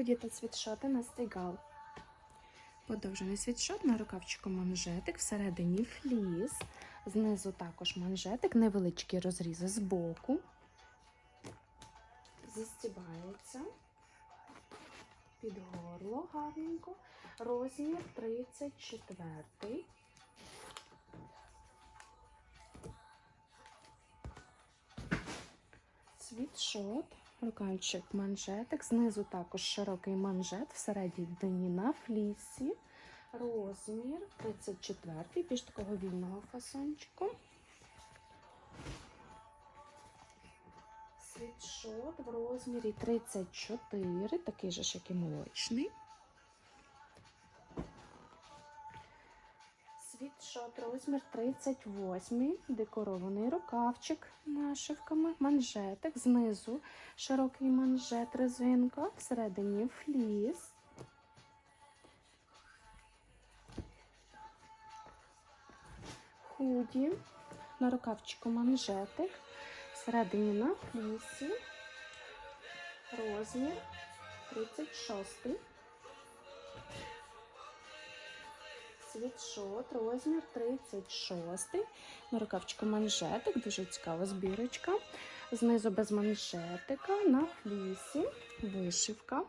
худі та світшоти на стейгал. Подовжений світшот на рукавчику манжетик, всередині фліс, знизу також манжетик, невеличкі розрізи з боку. Застібається під горло гарненько. Розмір 34. Світшот, рукавчик манжетик, знизу також широкий манжет, всередині на флісі. Розмір 34, більш такого вільного фасончику. Світшот в розмірі 34, такий же ж, як і молочний. Світшот розмір 38, декорований рукавчик нашивками, манжетик, знизу широкий манжет резинка, всередині фліс. Худі, на рукавчику манжетик, всередині на флісі, розмір 36. Світшот, розмір 36. На рукавчику манжетик, дуже цікава збірочка. Знизу без манжетика, на флісі, вишивка.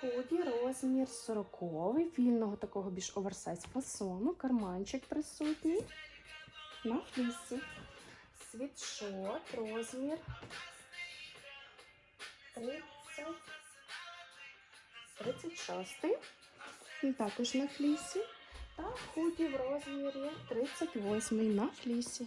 Худі, розмір 40 вільного такого більш оверсайз фасону, карманчик присутній на флісі. Світшот, розмір 30, 36. Також на флісі. Та худі в розмірі 38 на флісі.